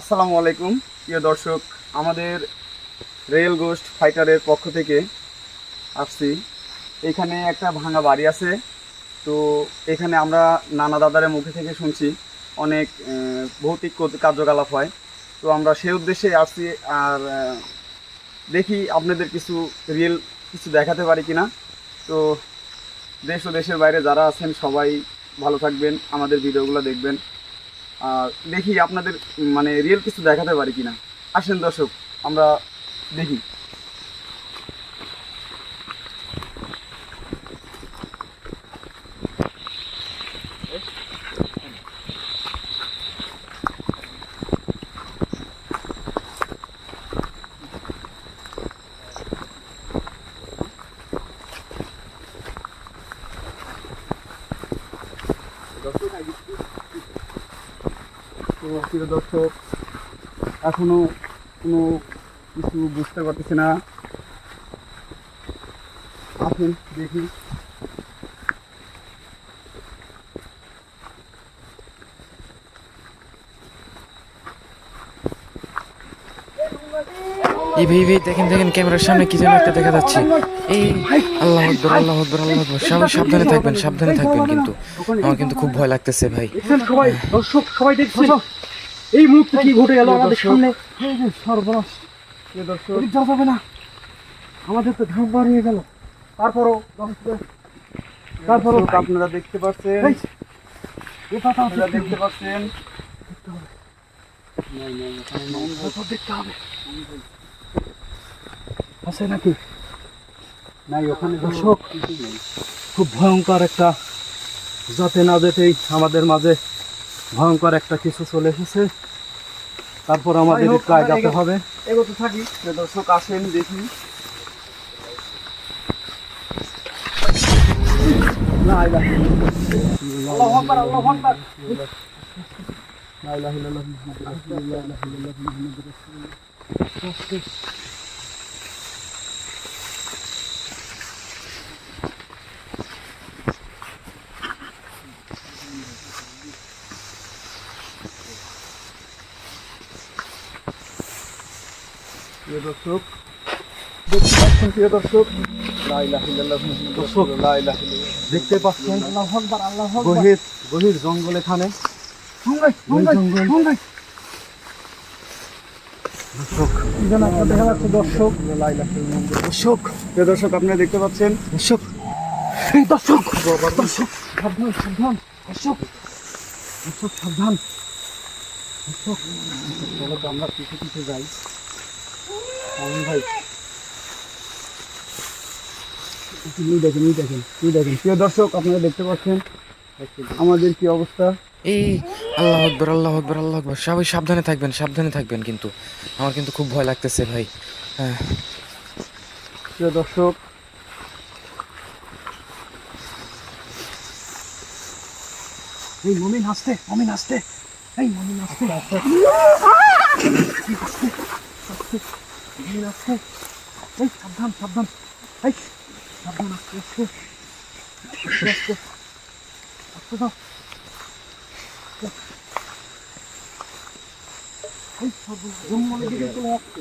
আসসালামু আলাইকুম, প্রিয় দর্শক, আমাদের রেল গোস্ট ফাইটারের পক্ষ থেকে আসছি। এখানে একটা ভাঙা বাড়ি আছে, তো এখানে আমরা নানা দাদারের মুখে থেকে শুনছি, অনেক ভৌতিক কার্যকলাপ হয়। তো আমরা সেই উদ্দেশ্যে আসছি, আর দেখি আপনাদের কিছু রিয়েল কিছু দেখাতে পারি কিনা। তো দেশ ও দেশের বাইরে যারা আছেন, সবাই ভালো থাকবেন, আমাদের ভিডিওগুলো দেখবেন। দেখি আপনাদের মানে রিয়েল কিছু দেখাতে পারি কিনা। আসেন দর্শক আমরা দেখি তো প্রিয় দর্শক এখনও কোনো কিছু বুঝতে পারতেছি না। আসেন দেখি। দেখেন দেখেন ক্যামেরার সামনে কি যেন একটা দেখা যাচ্ছে। এই আল্লাহ আকবর আল্লাহ আকবর আল্লাহ আকবর। সবাই সাবধানে থাকবেন সাবধানে থাকবেন কিন্তু। আমার কিন্তু খুব ভয় লাগতেছে ভাই। দর্শক সবাই দেখছেন। এই মুহূর্তে কি ঘটে গেল আমাদের সামনে? সর্বনাশ। দর্শক যাবে না। আমাদের তো ধাপ বার হয়ে গেল। তারপরও তারপরও আপনারা দেখতে পাচ্ছেন। আপনারা দেখতে পাচ্ছেন। দেখতে হবে। আছে নাকি? নাই ওখানে দর্শক খুব ভয়ঙ্কর একটা যাতে না যেতেই আমাদের মাঝে ভয়ঙ্কর একটা কিছু চলে এসেছে। তারপর আমাদের প্রায় যেতে হবে। এগোতে থাকি দর্শক আসেন দেখি। লা ইলাহা ইল্লাল্লাহ। আল্লাহু আকবার, আল্লাহু আকবার। লা ইলাহা ইল্লাল্লাহ, মুহাম্মাদুর রাসূলুল্লাহ, লা ইলাহা ইল্লাল্লাহ, মুহাম্মাদুর রাসূলুল্লাহ। প্রিয় দর্শক দেখতে পাচ্ছেন প্রিয় দর্শক। দেখতে পাচ্ছেন? গভীর গভীর জঙ্গল এখানে। দর্শক দর্শক। দর্শক। আপনারা দেখতে পাচ্ছেন? দর্শক। দর্শক দর্শক সাবধান সাবধান। দর্শক দর্শক সাবধান। দর্শক আমরা পিছু পিছু যাই। আমি ভাই। এই দেখেন এই দেখেন এই দেখেন। প্রিয় দর্শক আপনারা দেখতে পাচ্ছেন আমাদের কি অবস্থা? এই আল্লাহ আকবর আল্লাহ আকবর আল্লাহ আকবর। সবাই সাবধানে থাকবেন সাবধানে থাকবেন কিন্তু। আমার কিন্তু খুব ভয় লাগতেছে ভাই। হ্যাঁ। প্রিয় দর্শক এই মমিন হাসতে মমিন হাসতে এই মমিন হাসতে হাসতে মমিন হাসতে এই সাবধান সাবধান। এই সাবধান আস্তে আস্তে। আস্তে আস্তে। আস্তে দাও। এই জঙ্গলের দিকে চলে আসছে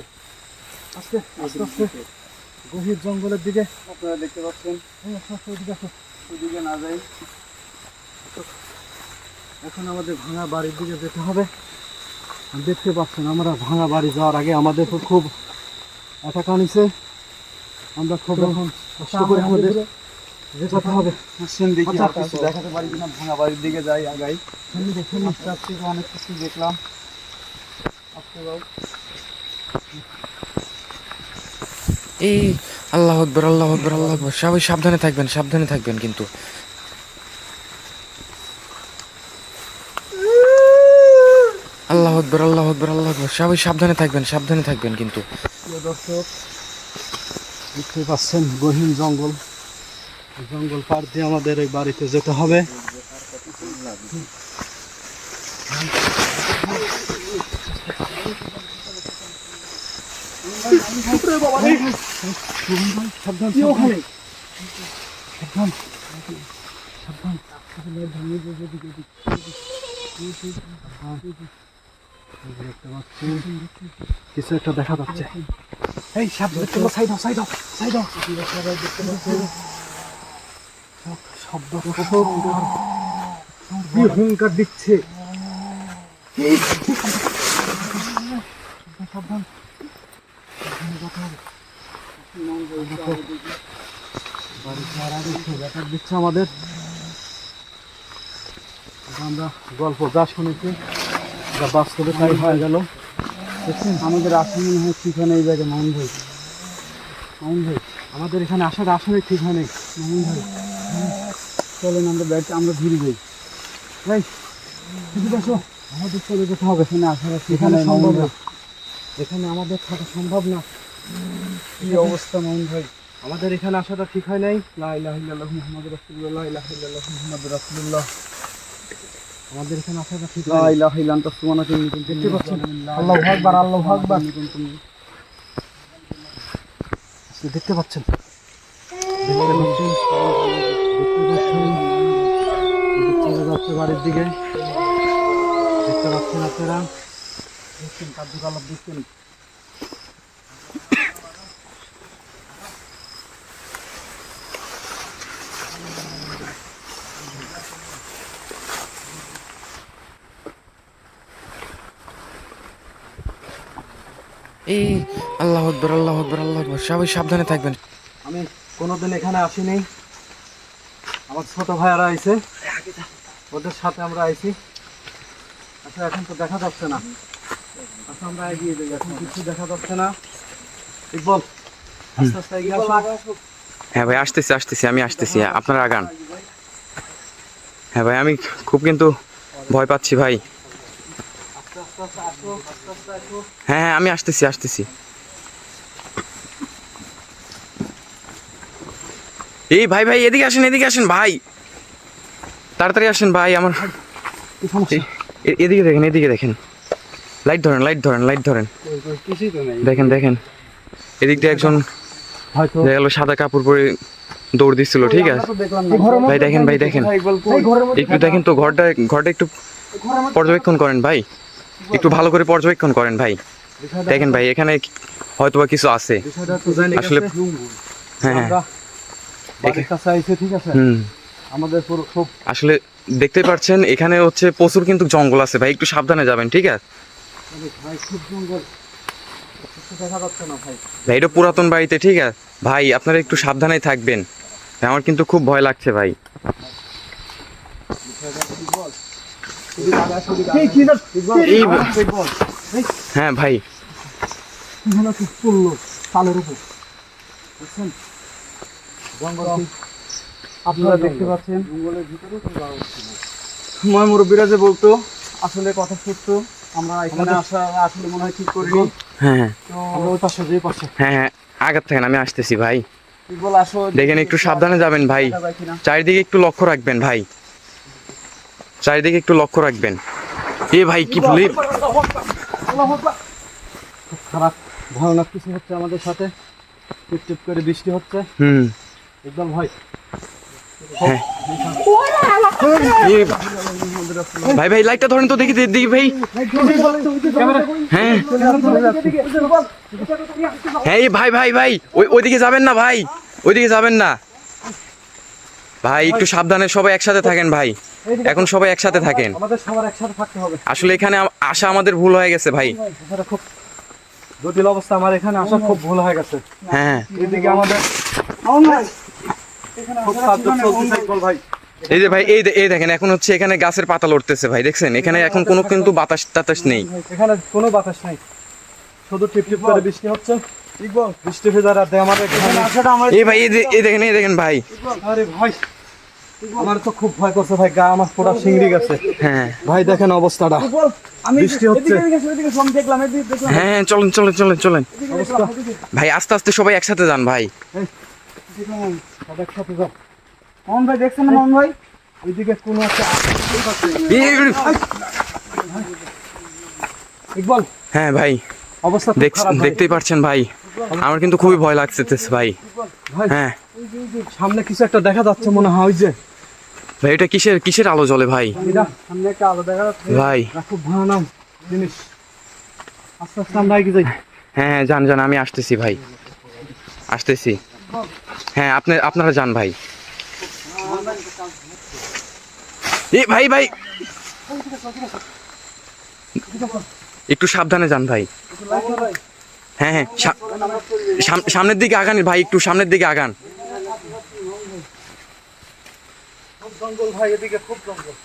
আস্তে আস্তে আস্তে। গভীর জঙ্গলের দিকে। আপনারা দেখতে পাচ্ছেন। আস্তে আসো। ওদিকে না যাই। এখন আমাদের ভাঙা বাড়ির দিকে যেতে হবে। দেখতে পাচ্ছেন আমরা ভাঙা বাড়ি যাওয়ার আগে আমাদের তো খুব অ্যাটাক আনিছে আমরা খুব। এখন কষ্ট করে আমাদের। যেতে হবে। আসেন দেখি আর কিছু দেখাতে পারি কিনা ভাঙা বাড়ির দিকে যাই আগাই। সামনে দেখুন আস্তে আস্তে অনেক কিছু দেখলাম। আস্তে যাও এই আল্লাহ আকবর আল্লাহ আকবর আল্লাহ আকবর। সবাই সাবধানে থাকবেন সাবধানে থাকবেন কিন্তু। আল্লাহ আকবর আল্লাহ আকবর আল্লাহ আকবর। সবাই সাবধানে থাকবেন সাবধানে থাকবেন কিন্তু। দর্শক, দেখতে পাচ্ছেন গহীন জঙ্গল। জঙ্গল পার দিয়ে আমাদের এই বাড়িতে যেতে হবে। সাবধান সাবধান কিছু একটা দেখা যাচ্ছে। এই সাবধানে চলো সাইড সাইড সাইড দেখতে হুঙ্কার দিচ্ছে? আমাদের। আমরা গল্প যা শুনেছি যা বাস্তবে তাই হয়ে গেল। দেখছেন আমাদের আসা মনে হয় ঠিক হয় না এই জায়গায় মামুন ভাই। মামুন ভাই আমাদের এখানে আসার আসলে ঠিক হয় নাই। মামুন ভাই চলেন আমরা ব্যাট আমরা ঘুরে যাই। ভাই কিছু দেখো আমাদের চলে যেতে হবে এখানে আসার এখানে সম্ভব না। এখানে আমাদের থাকা সম্ভব না। কি অবস্থা মামুন ভাই? আমাদের এখানে আসাটা ঠিক হয় নাই। লা ইলাহা ইল্লাল্লাহু মুহাম্মাদুর রাসূলুল্লাহ লা ইলাহা ইল্লাল্লাহু মুহাম্মাদুর রাসূলুল্লাহ। আমাদের এখানে আসাটা ঠিক লা ইলাহা ইল্লাল্লাহ সুবহানাকা ইন্নী কুনতু দেখতে পাচ্ছেন? আল্লাহু আকবার আল্লাহু আকবার। আচ্ছা, দেখতে পাচ্ছেন? দেখতে পাচ্ছেন? দেখতে পাচ্ছেন? চলে যাচ্ছে বাড়ির দিকে। দেখতে পাচ্ছেন আপনারা? দেখছেন কার্যকলাপ দেখছেন? এই আল্লাহ আকবর আল্লাহ আকবর আল্লাহ আকবর। সবাই সাবধানে থাকবেন। আমি কোনোদিন এখানে আসিনি। আমার ছোট ভাইয়ারা আইছে। ওদের সাথে আমরা আইছি। আচ্ছা এখন তো দেখা যাচ্ছে না। আচ্ছা আমরা এগিয়ে যাই। এখন কিছু দেখা যাচ্ছে না। ইকবল আস্তে আস্তে এগিয়ে আসো। হ্যাঁ ভাই আসতেছি আসতেছি আমি আসতেছি। আপনারা আগান। হ্যাঁ ভাই আমি খুব কিন্তু ভয় পাচ্ছি ভাই আস্তে আস্তে আস্তে আসো আস্তে আস্তে আসো হ্যাঁ হ্যাঁ আমি আসতেছি আসতেছি। এই ভাই ভাই এদিকে আসেন এদিকে আসেন ভাই। তাড়াতাড়ি আসেন ভাই আমার এদিকে দেখেন এদিকে দেখেন। লাইট ধরেন লাইট ধরেন লাইট ধরেন। কিছুই তো নেই। দেখেন দেখেন। এদিক দিয়ে একজন দেখা গেলো সাদা কাপড় পরে দৌড় দিচ্ছিল ঠিক আছে? ভাই দেখেন ভাই দেখেন। একটু দেখেন। তো ঘরটা ঘরটা একটু পর্যবেক্ষণ করেন ভাই। একটু ভালো করে পর্যবেক্ষণ করেন ভাই। দেখেন ভাই এখানে হয়তোবা কিছু আছে। আসলে- হ্যাঁ হ্যাঁ। আমাদের আসলে দেখতে পাচ্ছেন এখানে হচ্ছে প্রচুর কিন্তু জঙ্গল আছে ভাই একটু সাবধানে যাবেন ঠিক আছে? ভাই এটা পুরাতন বাড়িতে ঠিক আছে? ভাই আপনারা একটু সাবধানে থাকবেন। আমার কিন্তু খুব ভয় লাগছে ভাই এই কি না এই বল এই হ্যাঁ ভাই। পড়ল তালের উপর বুঝছেন আপনারা দেখতে পাচ্ছেন। জঙ্গলের ভিতরে সময় মুরব্বীরা যে বলতো আসলে কথা সত্য আমরা এখানে আসা আসলে মনে হয় ঠিক করিনি। হ্যাঁ হ্যাঁ। তো আমরা ওই পাশে যে পাশে। হ্যাঁ হ্যাঁ আগার থাকেন আমি আসতেছি ভাই। দেখেন একটু সাবধানে যাবেন ভাই। চারিদিকে একটু লক্ষ্য রাখবেন ভাই। চারিদিকে একটু লক্ষ্য রাখবেন। এ ভাই কি খুব খারাপ ভয়ানক কিছু হচ্ছে আমাদের সাথে। টিপ টিপ করে বৃষ্টি হচ্ছে। হুম। একদম ভয় হ্যাঁ। ভাই ভাই লাইটটা ধরেন তো দেখি দেখি ভাই। হ্যাঁ। হ্যাঁ ভাই ভাই ভাই ওই ওইদিকে যাবেন না ভাই। ওইদিকে যাবেন না। ভাই একটু সাবধানে সবাই একসাথে থাকেন ভাই। এখন সবাই একসাথে থাকেন। আমাদের সবার একসাথে থাকতে হবে। আসলে এখানে আসা আমাদের ভুল হয়ে গেছে ভাই। খুব জটিল অবস্থা আমার এখানে আসা খুব ভুল হয়ে গেছে। হ্যাঁ। এদিকে আমাদের ভাই। এই যে ভাই এই এই দেখেন এখন হচ্ছে এখানে গাছের পাতা লড়তেছে ভাই দেখছেন? এখানে এখন কোনো কিন্তু বাতাস টাতাস নেই। এখানে কোনো বাতাস নাই। শুধু টিপ টিপ করে বৃষ্টি হচ্ছে। ইকবাল বৃষ্টি ভেজা রাতে আমাদের এখানে আসাটা আমার এই ভাই এই দেখেন এই দেখেন ভাই। আরে ভাই আমার তো খুব ভয় করছে ভাই গা আমার পুরো শিংড়ি গেছে। হ্যাঁ। ভাই দেখেন অবস্থাটা। বৃষ্টি হচ্ছে। এদিকে এদিকে এদিকে আমি দেখলাম এদিকে দেখলাম হ্যাঁ হ্যাঁ, চলেন চলেন চলেন চলেন। ভাই আস্তে আস্তে সবাই একসাথে যান ভাই। সব একসাথে যাও। মোহন ভাই দেখছেন না মোহন ভাই? ওইদিকে কোনো একটা ইকবাল হ্যাঁ ভাই। অবস্থা। দেখতেই পারছেন ভাই। আমার কিন্তু খুবই ভয় লাগছে ভাই। ভাই হ্যাঁ। সামনে কিছু একটা দেখা যাচ্ছে মনে হয় ওই যে। ভাই এটা কিসের কিসের আলো জ্বলে ভাই? সামনে একটা আলো দেখা যাচ্ছে। ভাই। খুব ভয়ানক জিনিস। আস্তে আস্তে আমরা এগিয়ে যাই। হ্যাঁ হ্যাঁ যান যান আমি আসতেছি ভাই। আসতেছি। হ্যাঁ আপনি আপনারা যান ভাই। এ ভাই ভাই। একটু সাবধানে যান ভাই। হ্যাঁ হ্যাঁ সামনের দিকে আগান ভাই একটু সামনের দিকে আগান। জঙ্গল ভাই এদিকে খুব জঙ্গল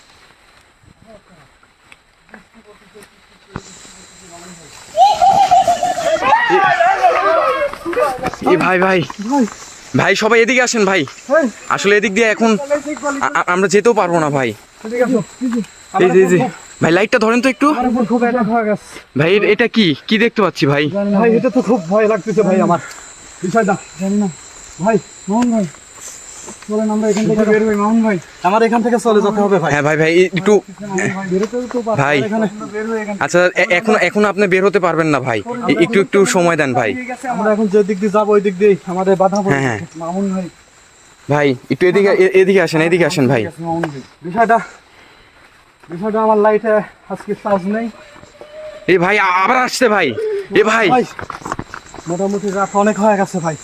এ ভাই ভাই সবাই এদিকে আসেন ভাই। আসলে এদিক দিয়ে এখন আমরা যেতেও পারব না ভাই। যে এই যে। ভাই লাইটটা ধরেন তো একটু। ভাই এটা কি? কি দেখতে পাচ্ছি ভাই? ভাই এটা তো খুব ভয় লাগতেছে ভাই আমার। বিষয়টা জানি না। ভাই মোহন ভাই চলেন আমরা এখান থেকে বের হই মোহন ভাই। আমার এখান থেকে চলে যেতে হবে ভাই। হ্যাঁ ভাই একটু আচ্ছা এখন এখন আপনি বের হতে পারবেন না ভাই। একটু একটু সময় দেন ভাই। আমরা এখন যে দিক দিয়ে যাব ওই দিক দিয়ে আমাদের বাধা পড়ে হ্যাঁ, হ্যাঁ। মামুন ভাই। ভাই একটু এদিকে এদিকে আসেন এদিকে আসেন ভাই। বিষয়টা বিষয়টা আমার লাইটে আজকে চার্জ নেই। এ ভাই আবার আসছে ভাই। এ ভাই। মোটামুটি রাত অনেক হয়ে গেছে ভাই।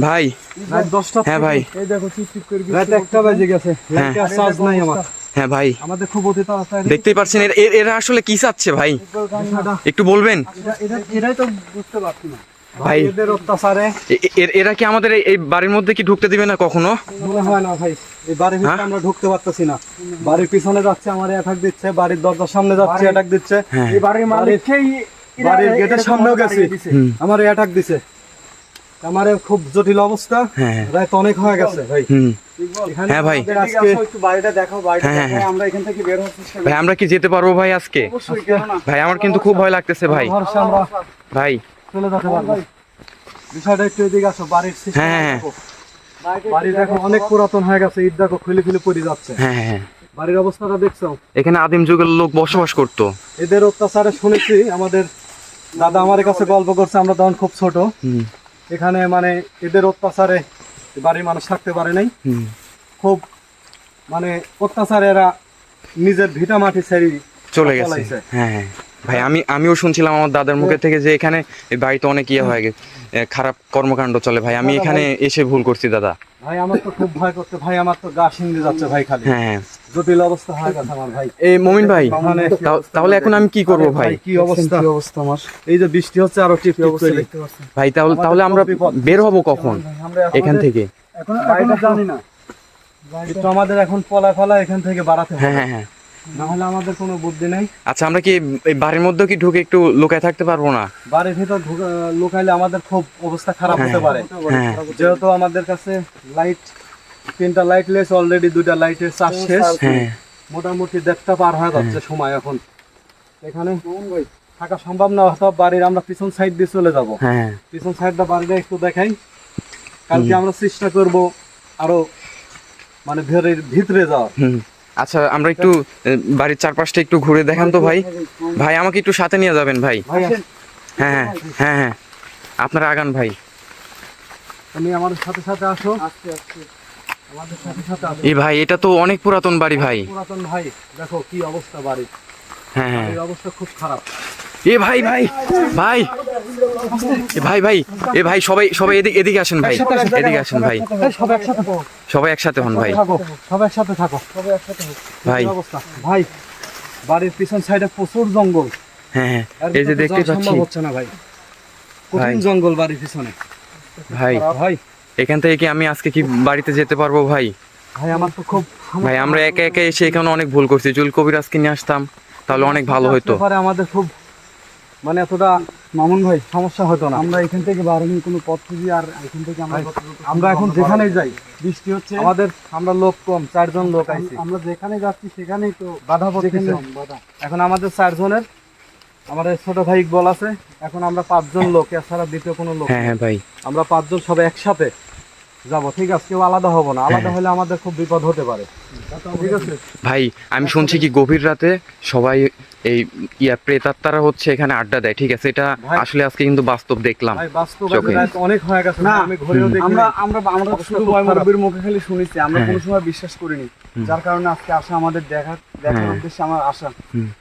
ভাই রাত দশটা হ্যাঁ ভাই। এই দেখো টিপ টিপ করে রাত একটা বাজে গেছে। লাইটে চার্জ নাই আমার। হ্যাঁ ভাই। আমাদের খুব অতি দেখতেই পাচ্ছেন এর- আসলে কি চাচ্ছে ভাই? একটু বলবেন। এটা এটা এটাই তো বুঝতে পারছি না। ভাই। এদের অত্যাচারে। এর- কি আমাদের এই- বাড়ির মধ্যে কি ঢুকতে দিবে না কখনো? মনে হয় না ভাই এই বাড়ির ভিতরে হ্যাঁ? আমরা ঢুকতে পারতেছি না। বাড়ির পিছনে যাচ্ছে আমার অ্যাটাক দিচ্ছে বাড়ির দরজার সামনে যাচ্ছে অ্যাটাক দিচ্ছে। হ্যাঁ। এই বাড়ির মালিককেই বাড়ির গেটের সামনেও গেছি। আমার অ্যাটাক দিছে। আমার খুব জটিল অবস্থা। হ্যাঁ রাত অনেক হয়ে গেছে ভাই। হ্যাঁ ভাই। আমাদের আজকে একটু বাড়িটা দেখাও বাড়িটা দেখাও। আমরা এখান থেকে বের হচ্ছি ভাই আমরা কি যেতে পারব ভাই আজকে? অবশ্যই কেন না ভাই আমার কিন্তু খুব ভয় লাগতেছে ভাই। ভাই চলে যেতে পারব। বিষয়টা একটু এদিকে আসো বাড়ির system হ্যাঁ, হ্যাঁ। বাড়ি দেখো অনেক পুরাতন হয়ে গেছে ঈদ দেখো খুলে খুলে পড়ে যাচ্ছে। হ্যাঁ হ্যাঁ হ্যাঁ। বাড়ির অবস্থাটা দেখছ? এখানে আদিম যুগের লোক বসবাস করতো। এদের অত্যাচারে শুনেছি আমাদের দাদা আমার কাছে গল্প করছে আমরা তখন খুব ছোট। এখানে মানে এদের অত্যাচারে বাড়ির মানুষ থাকতে পারে নাই। খুব মানে অত্যাচারে এরা নিজের ভিটা মাটি ছেড়ে চলে গেছে। হ্যাঁ হ্যাঁ। ভাই আমি আমিও শুনছিলাম আমার দাদার মুখে থেকে যে এখানে এই বাড়িতে অনেক ইয়ে হয়ে গেছে খারাপ কর্মকাণ্ড চলে ভাই। আমি এখানে এসে ভুল করছি দাদা। ভাই আমার তো খুব ভয় করতে ভাই আমার তো গা শিংড়ে যাচ্ছে ভাই খালি। হ্যাঁ হ্যাঁ। জটিল অবস্থা হয়ে গেছে আমার ভাই। এই মমিন ভাই মানে তাহলে এখন আমি কি করব ভাই? কি অবস্থা? কি অবস্থা আমার? এই যে বৃষ্টি হচ্ছে আরও টিপ টিপ করে ভাই তাহলে তাহলে আমরা বের হব কখন? এখান থেকে। এখন জানি না। একটু আমাদের এখন পলা ফলা এখান থেকে বাড়াতে হ্যাঁ হ্যাঁ হ্যাঁ। না হলে আমাদের কোনো বুদ্ধি নেই। আচ্ছা আমরা কি এই বাড়ির মধ্যে কি ঢুকে একটু লুকায় থাকতে পারব না? বাড়ির ভিতর লুকাইলে আমাদের খুব অবস্থা খারাপ হ্যাঁ, হতে পারে। হ্যাঁ। যেহেতু আমাদের কাছে লাইট তিনটা লাইট লেস অলরেডি দুইটা লাইটের চার্জ শেষ। হ্যাঁ। মোটামুটি দেড়টা পার হয়ে যাচ্ছে সময় এখন। এখানে থাকা সম্ভব না হয়তো বাড়ির আমরা পিছন সাইড দিয়ে চলে যাব। হ্যাঁ। পিছন সাইডটা বাড়িটা একটু দেখাই। কালকে আমরা চেষ্টা করব আরও মানে ভিতরে যাওয়ার। হুম। আচ্ছা আমরা একটু বাড়ির চারপাশটা একটু ঘুরে দেখান তো ভাই। ভাই আমাকে একটু সাথে নিয়ে যাবেন ভাই। হ্যাঁ হ্যাঁ হ্যাঁ হ্যাঁ। আপনারা আগান ভাই। তুমি আমাদের সাথে সাথে আসো। আস্তে আস্তে আমাদের সাথে সাথে আসো। এই ভাই এটা তো অনেক পুরাতন বাড়ি ভাই। পুরাতন ভাই। দেখো কি অবস্থা বাড়ির। হ্যাঁ হ্যাঁ। অবস্থা খুব খারাপ। এ ভাই ভাই ভাই। ভাই ভাই এ ভাই সবাই সবাই এদিকে এদিকে আসেন ভাই। এদিকে আসেন ভাই। এই সব একসাথে থাকো। সবাই একসাথে হন ভাই। থাকো। সব একসাথে থাকো। সব একসাথে থাকো। ভাই। অবস্থা? ভাই বাড়ির পিছন সাইডে প্রচুর জঙ্গল। হ্যাঁ হ্যাঁ এই যে দেখতে পাচ্ছি। সম্ভব হচ্ছে না ভাই। কঠিন জঙ্গল বাড়ির পিছনে। ভাই ভাই। এখান থেকে কি আমি আজকে কি বাড়িতে যেতে পারব ভাই? ভাই আমার তো খুব ভাই আমরা একা একা এসে এখানে অনেক ভুল করছি। জুল কবিরাজকে নিয়ে আসতাম তাহলে অনেক ভালো হতো আমাদের খুব মানে এতটা মামুন ভাই সমস্যা হতো না। আমরা এখান থেকে বাড়ানোর কোনো পথ খুঁজি আর এখান থেকে আমরা আমরা এখন যেখানে যাই বৃষ্টি হচ্ছে আমাদের আমরা লোক কম চারজন লোক আইছি। আমরা যেখানে যাচ্ছি সেখানেই তো বাধা পড়তেছে। এখন আমাদের চারজনের আমাদের ছোট ভাই বল আছে এখন আমরা পাঁচজন লোক এছাড়া দ্বিতীয় কোনো লোক হ্যাঁ হ্যাঁ ভাই। আমরা পাঁচজন সবাই একসাথে যাব ঠিক আছে? কেউ আলাদা হব না আলাদা হ্যাঁ। হলে আমাদের খুব বিপদ হতে পারে। ঠিক আছে? ভাই আমি শুনছি কি গভীর রাতে সবাই এই ইয়া প্রেতাত্মারা হচ্ছে এখানে আড্ডা দেয় ঠিক আছে? এটা আসলে আজকে কিন্তু বাস্তব দেখলাম। অনেক হয়ে গেছে না, আমি ঘুরেও দেখি আমরা আমরা আমরা শুধু খুব বয় মুখে খালি শুনেছি আমরা হ্যাঁ। কোনো সময় বিশ্বাস করিনি। যার কারণে আজকে আসা আমাদের দেখা দেখার হ্যাঁ। উদ্দেশ্যে আমার আশা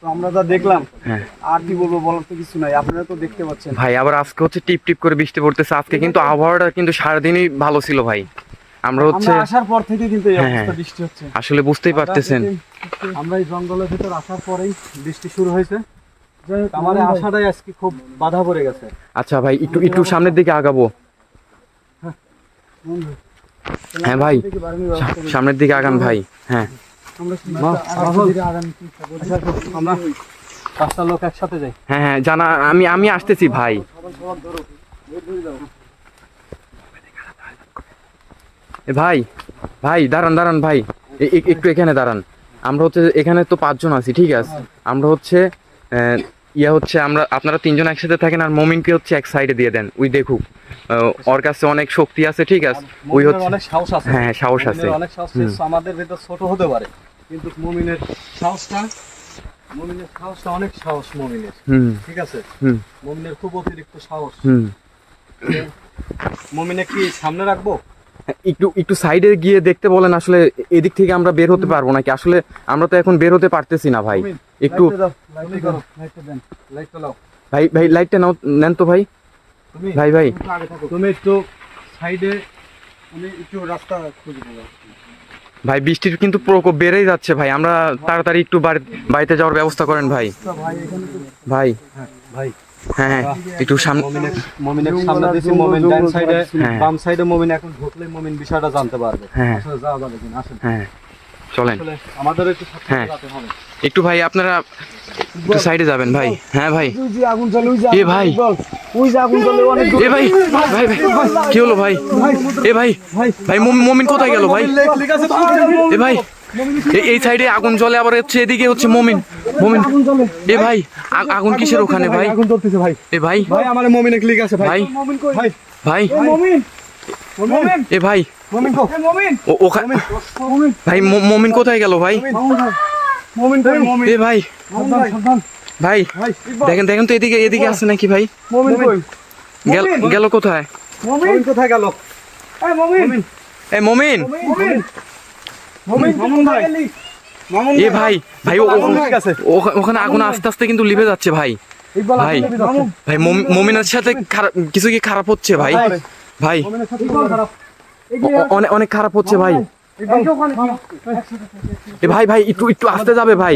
তো আমরা যা দেখলাম হ্যাঁ। আর কি বলব বলার তো কিছু নাই আপনারা তো দেখতে পাচ্ছেন। ভাই আবার আজকে হচ্ছে টিপ টিপ করে বৃষ্টি পড়তেছে। আজকে কিন্তু আবহাওয়াটা কিন্তু সারাদিনই ভালো ছিল ভাই। আমরা হচ্ছে আসার পর থেকে কিন্তু এই হ্যাঁ, অবস্থা হ্যাঁ। বৃষ্টি হচ্ছে। আসলে বুঝতেই পারতেছেন। আমরা এই জঙ্গলের ভিতর আসার পরেই বৃষ্টি শুরু হয়েছে। আমার আজকে খুব বাধা পড়ে গেছে। আচ্ছা ভাই একটু একটু সামনের দিকে আগাবো। হ্যাঁ ভাই। সামনের দিকে আগান ভাই। হ্যাঁ। আচ্ছা, আমরা পাঁচটা লোক একসাথে যাই। হ্যাঁ হ্যাঁ জানা আমি আমি আসতেছি ভাই এ ভাই ভাই দাঁড়ান দাঁড়ান ভাই। একটু এখানে দাঁড়ান। আমরা হচ্ছে এখানে তো পাঁচজন আছি ঠিক আছে? আমরা হচ্ছে ইয়া হচ্ছে আমরা আপনারা তিনজন একসাথে থাকেন আর মমিনকে হচ্ছে এক সাইডে দিয়ে দেন ওই দেখুক। ওর কাছে অনেক শক্তি আছে ঠিক আছে? ওই হচ্ছে অনেক সাহস আছে। হ্যাঁ, সাহস আছে। অনেক সাহস আছে আমাদের ভিতর ছোট হতে পারে কিন্তু মুমিনের সাহসটা মুমিনের সাহসটা অনেক সাহস মুমিনের ঠিক আছে? মুমিনের খুব অতিরিক্ত সাহস। হুম। মুমিনে কি সামনে রাখব? একটু একটু সাইডে গিয়ে দেখতে বলেন আসলে এদিক থেকে আমরা বের হতে পারব নাকি? আসলে আমরা তো এখন বের হতে পারতেছি না ভাই। একটু। ভাই ভাই লাইটটা নাও নেন তো ভাই। ভাই ভাই। তুমি একটু সাইডে আমি একটু রাস্তা খুঁজে দেবো ভাই বৃষ্টির কিন্তু প্রকোপ বেড়েই যাচ্ছে ভাই। আমরা তাড়াতাড়ি একটু বাড়ি- বাড়িতে যাওয়ার ব্যবস্থা করেন ভাই। ভাই ভাই। হ্যাঁ হ্যাঁ, একটু সামনে মমিনের সামনে দিছি মমিন ডান সাইডে হ্যাঁ। বাম সাইডে মমিন এখন ঢুকলে মমিন বিষয়টা জানতে পারবে। হ্যাঁ। যাওয়া যাবে কিনা আসেন হ্যাঁ চলেন। আমাদের একটু হ্যাঁ। একটু ভাই আপনারা একটু সাইডে যাবেন ভাই। হ্যাঁ ভাই। আগুন এ ভাই। ওই যে আগুন জ্বলে অনেক এ ভাই ভাই ভাই কি হলো ভাই? এ ভাই ভাই। মমি- মমিন কোথায় গেল ভাই? এ ভাই। এই সাইডে আগুন জ্বলে আবার হচ্ছে এদিকে হচ্ছে মমিন। মমিন এ ভাই আগুন কিসের ওখানে ভাই আগুন জ্বলতেছে ভাই। এ ভাই। ভাই আমার মমিনে ক্লিক আছে ভাই। ভাই। মমিন কই? ভাই। মমিন। এ ভাই। মমিন কো? মমিন। ও- ওখানে মমিন। ভাই মমিন কোথায় গেল ভাই? মমিন কই? মমিন। এ ভাই। ভাই দেখেন দেখেন তো এদিকে এদিকে আছে নাকি ভাই? মমিন কই? গেল গেল কোথায়? মমিন মমিন কোথায় গেল? এ মমিন। এ মমিন মমিন মমিন মমিন ভাই মামুন এ ভাই। ভাই ওখানে আগুন আস্তে আস্তে কিন্তু লিভে যাচ্ছে ভাই। ভাই। ভাই সাথে খারাপ কিছু কি খারাপ হচ্ছে ভাই? ভাই। অনেক অনেক খারাপ হচ্ছে ভাই। এ ভাই ভাই একটু একটু আস্তে যাবে ভাই।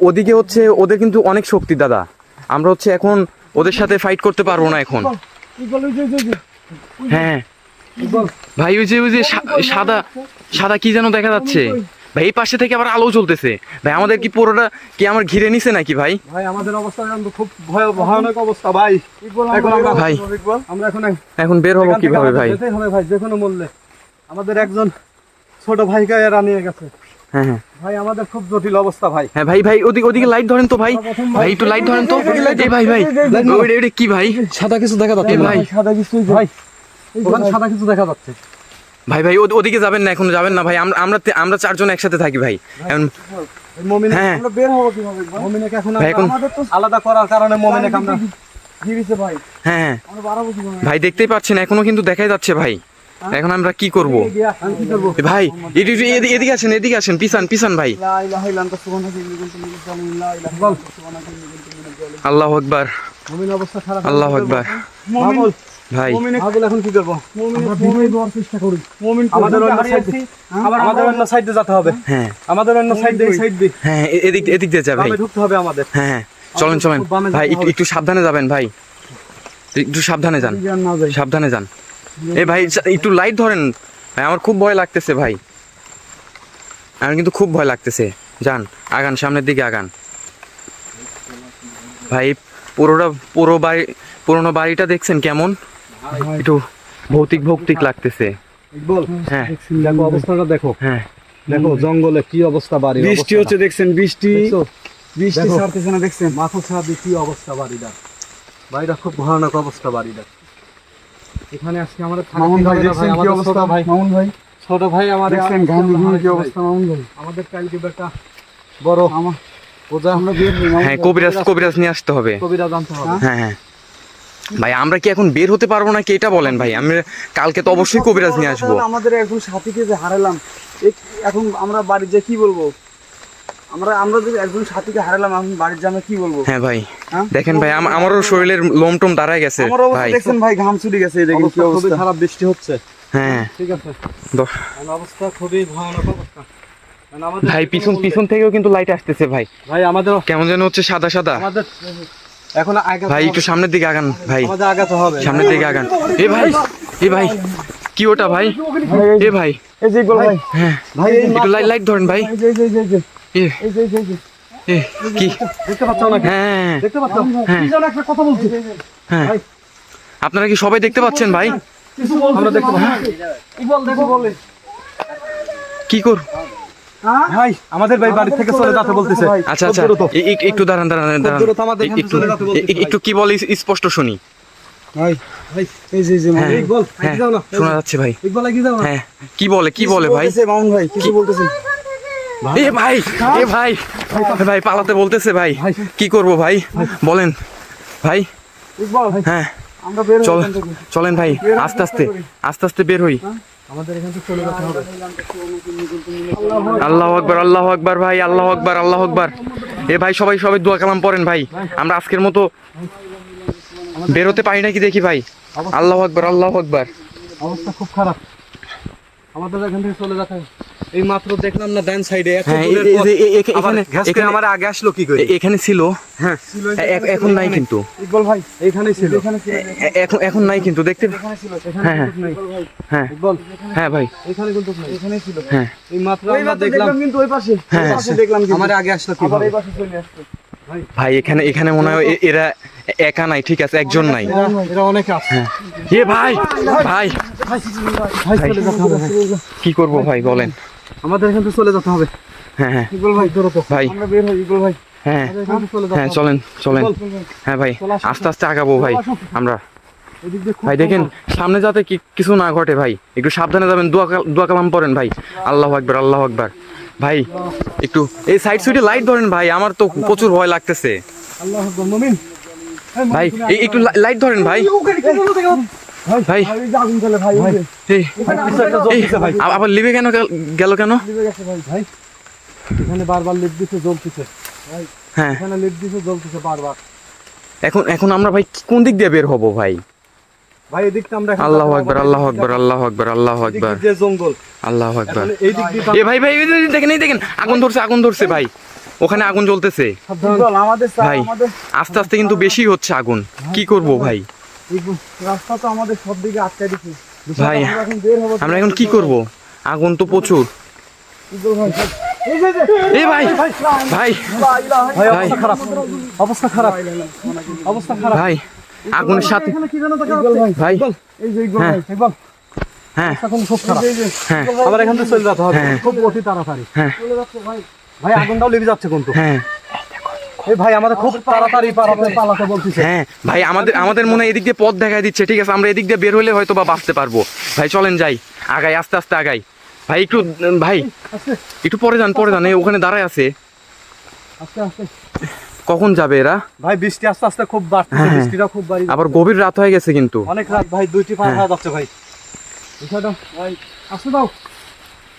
ওদিকে হচ্ছে ওদের কিন্তু অনেক শক্তি দাদা। আমরা হচ্ছে এখন ওদের সাথে ফাইট করতে পারব না এখন। ইকবাল ওই যে ওই যে হ্যাঁ। ভাই ওই যে ওই যে সাদা সাদা কি যেন দেখা যাচ্ছে? ভাই এই পাশে থেকে আবার আলো চলতেছে ভাই আমাদের কি পুরোটা কি আমার ঘিরে নিছে নাকি ভাই? ভাই আমাদের অবস্থা কিন্তু খুব ভয়- ভয়ানক অবস্থা ভাই। ইকবাল এখন আমরা ভাই আমরা এখন এখন বের হব এখান কীভাবে আমাদের ভাই? যেতেই হবে ভাই যে কোনো মূল্যে। আমাদের একজন ছোট ভাইকে এরা নিয়ে গেছে। হ্যাঁ হ্যাঁ। ভাই আমাদের খুব জটিল অবস্থা ভাই। হ্যাঁ ভাই ভাই ওদিকে ওদিকে লাইট ধরেন তো ভাই। ভাই একটু লাইট ধরেন তো। এই ভাই ভাই। ওইটা কি ভাই? সাদা কিছু দেখা এ ভাই। সাদা কিছু ভাই ওখানে সাদা কিছু দেখা যাচ্ছে ভাই ভাই ওদিকে যাবেন না এখন যাবেন না ভাই আমরা আমরা আমরা চারজন একসাথে থাকি ভাই এখন হ্যাঁ আমরা বের হব কীভাবে ইকবাল এখন ভাই, এখন- আলাদা করার কারণে মমিনেকে আমরা গিরিছে ভাই হ্যাঁ আমরা বাড়াবো কীভাবে ভাই দেখতেই পাচ্ছেন এখনও কিন্তু দেখাই যাচ্ছে ভাই এখন আমরা কি করব ভাই এদি- এদি- এদি- এদিকে আসেন এদিকে আসেন পিছান পিছান ভাই আল্লাহ আকবার। মমিন অবস্থা খারাপ আল্লাহ ভাই। মাহবুল এখন কি করব আমরা বিজয় দেওয়ার চেষ্টা করি মুমিন আমাদের অন্য সাইডে আমাদের অন্য সাইডে যেতে হবে। হ্যাঁ। আমাদের অন্য সাইড সাইড দিয়ে হ্যাঁ এদিক এদিক দিয়ে যা ভাই। ঢুকতে হবে আমাদের। হ্যাঁ হ্যাঁ। চলেন চলেন। ভাই একটু একটু সাবধানে যাবেন ভাই। একটু সাবধানে যান। সাবধানে যান। এ ভাই একটু লাইট ধরেন। ভাই আমার খুব ভয় লাগতেছে ভাই। আমার কিন্তু খুব ভয় লাগতেছে। যান আগান সামনের দিকে আগান। ভাই পুরোটা পুরো বাড়ি পুরোনো বাড়িটা দেখছেন কেমন? একটু ভৌতিক ভৌতিক লাগতেছে। ইকবাল হ্যাঁ। দেখো অবস্থাটা দেখো। হ্যাঁ। দেখো জঙ্গলে কি অবস্থা বাড়ি বৃষ্টি হচ্ছে দেখছেন বৃষ্টি। বৃষ্টি ছাড়তেছে না দেখছেন? মাথা ছাড়া কি অবস্থা বাড়িটার বাড়িটা খুব ভয়ানক অবস্থা বাড়িটার এখানে আজকে আমাদের মামুন ভাই দেখছেন কি অবস্থা? ছোট ভাই। মামুন ভাই? ছোট ভাই আমার দেখছেন ঘাম ঘুমে কি অবস্থা মামুন ভাই? আমাদের কালকে বেটা বড়। আমার ওজা আমরা বের হই হ্যাঁ কবিরাজ কবিরাজ নিয়ে আসতে হবে। কবিরা জানতে হবে। হ্যাঁ হ্যাঁ। ভাই আমরা কি এখন বের হতে পারব না কি এটা বলেন ভাই? আমি কালকে তো অবশ্যই কবিরাজ নিয়ে আসব। আমাদের একজন সাথীকে যে হারালাম এখন আমরা বাড়ি যে কি বলব? আমরা আমরা যে একজন সাথীকে হারালাম এখন বাড়ির জামে কি বলব? হ্যাঁ ভাই? দেখেন ভাই আমারও শরীরের লোম টোম দাঁড়ায় গেছে ভাই। দেখছেন ভাই ঘাম ছুটে গেছে এই দেখেন কি অবস্থা খুবই খারাপ বৃষ্টি হচ্ছে। হ্যাঁ। ঠিক আছে। অবস্থা খুবই ভয়ানক অবস্থা। ভাই পিছন পিছন থেকেও কিন্তু লাইট আসতেছে ভাই। ভাই আমাদের কেমন যেন হচ্ছে সাদা সাদা। আমাদের এখন আগে ভাই একটু সামনের দিকে আগান ভাই। আমাদের আগাতে হবে। সামনের দিকে আগান। এ ভাই এ ভাই কি ওটা ভাই? এ ভাই। এই যে ইকবাল ভাই। হ্যাঁ। ভাই একটু লাইট লাইট ধরেন ভাই। এই যে এই যে, এই যে, এই যে। এই যে, এই যে, এ কি? দেখতে পাচ্ছ নাকি? হ্যাঁ। দেখতে পাচ্ছ? হ্যাঁ। কি যেন একটা কথা বলছি। হ্যাঁ। আপনারা কি সবাই দেখতে পাচ্ছেন ভাই? আমরা দেখতে পাচ্ছি। ইকবাল দেখো বলে। কি কর হ্যাঁ ভাই আমাদের ভাই বাড়ি থেকে চলে যেতে বলতেছে। আচ্ছা আচ্ছা একটু দাঁড়ান দাঁড়ান দাঁড়ান। একটু একটু কি বলে স্পষ্ট শুনি? ভাই ভাই এই যে এই যে হ্যাঁ। মামুন ইকবাল হ্যাঁ এগিয়ে যাও না। শোনা যাচ্ছে ভাই। ইকবাল এগিয়ে যাও না। হ্যাঁ কি বলে কি বলে ভাই? ভাই কিছু বলতেছেন এ ভাই এ ভাই ভাই পালাতে বলতেছে ভাই। কি করব ভাই? বলেন। ভাই। হ্যাঁ। চলেন ভাই আস্তে আস্তে আস্তে আস্তে বের হই। আমাদের এখান থেকে চলে যেতে হবে। আল্লাহ আকবার আল্লাহ আকবার ভাই আল্লাহ আকবার আল্লাহ আকবার। এ ভাই সবাই সবাই দোয়া কালাম পড়েন ভাই। আমরা আজকের মতো বেরোতে পারি নাকি দেখি ভাই? আল্লাহ আকবার আল্লাহ আকবার। অবস্থা খুব খারাপ। আমাদের এখান থেকে চলে হবে এই মাত্র দেখলাম না ডান সাইডে হ্যাঁ এখানে এখানে আমার আগে আসলো কি করে? এখানে ছিল। হ্যাঁ। এখন নাই কিন্তু। ইকবাল ভাই এখানে ছিল এখন এখন নাই কিন্তু দেখতে হ্যাঁ হ্যাঁ। হ্যাঁ। হ্যাঁ ভাই। এখানে কিন্তু এখানে ছিল। হ্যাঁ। এই মাত্র আমরা দেখলাম কিন্তু ওই পাশে। হ্যাঁ। পাশে দেখলাম আমার আগে আসলো কি আবার এই পাশে চলে আসছে। ভাই এখানে এখানে মনে হয় এরা একা নাই ঠিক আছে একজন নাই। এরা অনেক আছে। এ ভাই ভাই। কি করব ভাই বলেন। আমাদের এখান থেকে চলে যেতে হবে। হ্যাঁ হ্যাঁ। ইকবাল ভাই দ্রুত ভাই। আমরা বের হই ইকবাল ভাই। হ্যাঁ। আমাদের এখান থেকে চলে যেতে হ্যাঁ চলেন চলেন। হ্যাঁ ভাই আস্তে আস্তে আগাবো ভাই আমরা। এদিক দিয়ে খুব ভাই দেখেন সামনে যাতে কিছু না ঘটে ভাই একটু সাবধানে যাবেন দোয়া কালাম পড়েন ভাই। আল্লাহ আকবার আল্লাহ আকবার। ভাই, একটু, এই সাইড সুইডে লাইট ধরেন ভাই, আমার তো প্রচুর ভয় লাগতেছে। ভাই একটু লাইট ধরেন ভাই। আবার লিভে কেন গেল- কেন? হ্যাঁ। এখন এখন আমরা ভাই কোন দিক দিয়ে বের হব ভাই? ভাই এদিকটা আমরা আল্লাহ আকবার আল্লাহ আকবার আল্লাহ আকবার আল্লাহ আকবার। দিয়ে জঙ্গল। আল্লাহ আকবার। এই দিক দিয়ে এ ভাই ভাই এই দেখেন এই দেখেন আগুন ধরছে আগুন ধরছে ভাই। ওখানে আগুন জ্বলতেছে। ভাই আস্তে আস্তে কিন্তু বেশি হচ্ছে আগুন। কি করব ভাই? রাস্তা তো আমাদের সব দিকে আটকে দিছে। ভাই আমরা এখন কি করব? আগুন তো প্রচুর। যে, যে, এ ভাই ভাই ভাই ভাই। অবস্থা খারাপ। অবস্থা খারাপ। অবস্থা খারাপ। ভাই আগুনের সাথে দেখা ভাই। হ্যাঁ। ভাই হ্যাঁ। খুব খারাপ। হ্যাঁ। আবার এখান থেকে চলে যেতে হবে। হ্যাঁ। খুব অতি তাড়াতাড়ি। হ্যাঁ। ভাই। ভাই আগুনটাও লেগে যাচ্ছে কিন্তু। হ্যাঁ। ভাই আমাদের খুব তাড়াতাড়ি পালাতে পালাতে বলতেছে। হ্যাঁ। ভাই আমাদের আমাদের মনে হয় এদিক দিয়ে পথ দেখায় দিচ্ছে। ঠিক আছে আমরা এদিক দিয়ে বের হলে হয়তো বা বাঁচতে পারব। ভাই চলেন যাই। আগাই আস্তে আস্তে আগাই। ভাই একটু ভাই একটু পরে যান পরে যান। ওখানে দাঁড়ায় আছে। আস্তে আস্তে। কখন যাবে এরা? ভাই বৃষ্টি আস্তে আস্তে খুব বাড়ছে হ্যাঁ। বৃষ্টিটা খুব বাড়ি আবার গভীর রাত হয়ে গেছে কিন্তু। অনেক রাত ভাই দুইটি পার হ্যাঁ। হয়ে যাচ্ছে ভাই। বিষয়টা ভাই। আসতে দাও।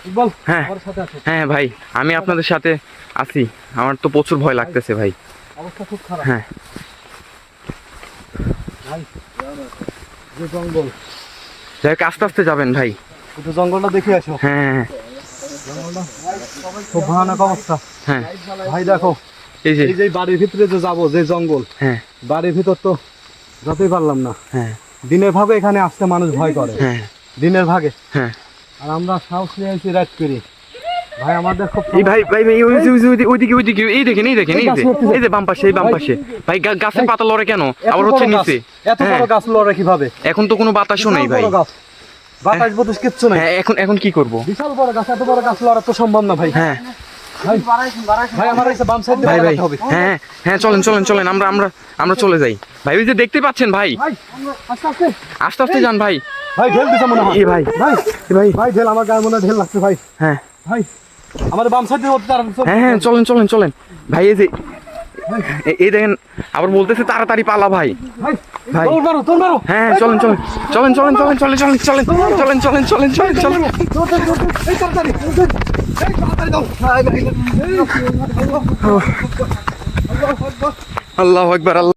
ইকবাল হ্যাঁ। সাথে আছে হ্যাঁ ভাই আমি আপনাদের সাথে আছি। আমার তো প্রচুর ভয় লাগতেছে ভাই। অবস্থা খুব খারাপ। হ্যাঁ। ভাই যে জঙ্গল। যাই আস্তে আস্তে যাবেন ভাই। একটু জঙ্গলটা দেখে আসো। হ্যাঁ। জঙ্গলটা খুব ভয়ানক অবস্থা। হ্যাঁ। ভাই দেখো। এই যে বাড়ির ভিতরে যে যাব যে জঙ্গল হ্যাঁ। বাড়ির ভিতর তো যেতেই পারলাম না। হ্যাঁ। দিনের ভাগে এখানে আসতে মানুষ ভয় করে। হ্যাঁ। দিনের ভাগে। হ্যাঁ। আর আমরা সাহস নিয়ে করি। ভাই আমাদের খুব এই ভাই ভাই ভাই ওই যে ওই যে ওই যে- ওইদিকে ওইদিকে এই দেখেন এই দেখেন এই যে। এই যে বাম পাশে এই বাম পাশে। ভাই গাছের পাতা লড়ে কেন? আবার হচ্ছে নিচে। এত বড় হ্যাঁ। গাছ লড়ে কীভাবে? এখন তো কোনো বাতাসও নেই ভাই। বাতাস বাতাস কিচ্ছু নেই। হ্যাঁ এখন এখন কি করব? বিশাল বড় গাছ এত বড় গাছ লড়া তো সম্ভব না ভাই। হ্যাঁ। ভাই বাড়াইছেন বাড়াইছেন ভাই আমার এসে বাম সাইড ভাই ভাই হবে। হ্যাঁ হ্যাঁ চলেন চলেন চলেন আমরা আমরা আমরা চলে যাই। ভাই যে দেখতে পাচ্ছেন ভাই? আস্তে আস্তে। যান ভাই। ভাই ঢেল মনে হয়। ভাই ভাই ভাই। ভাই ঢেল আমার গায়ে মনে ঢেল লাগছে ভাই। হ্যাঁ। ভাই আমাদের বাম সাইড হ্যাঁ হ্যাঁ চলেন চলেন চলেন। ভাই এই যে এই দেখেন আবার বলতেছে তাড়াতাড়ি পালা ভাই ভাই হ্যাঁ চলেন চলেন চলেন চলেন চলেন চলেন চলেন চলেন চলেন চলেন চলেন চলেন চলেন আল্লাহ একবার আল্লাহ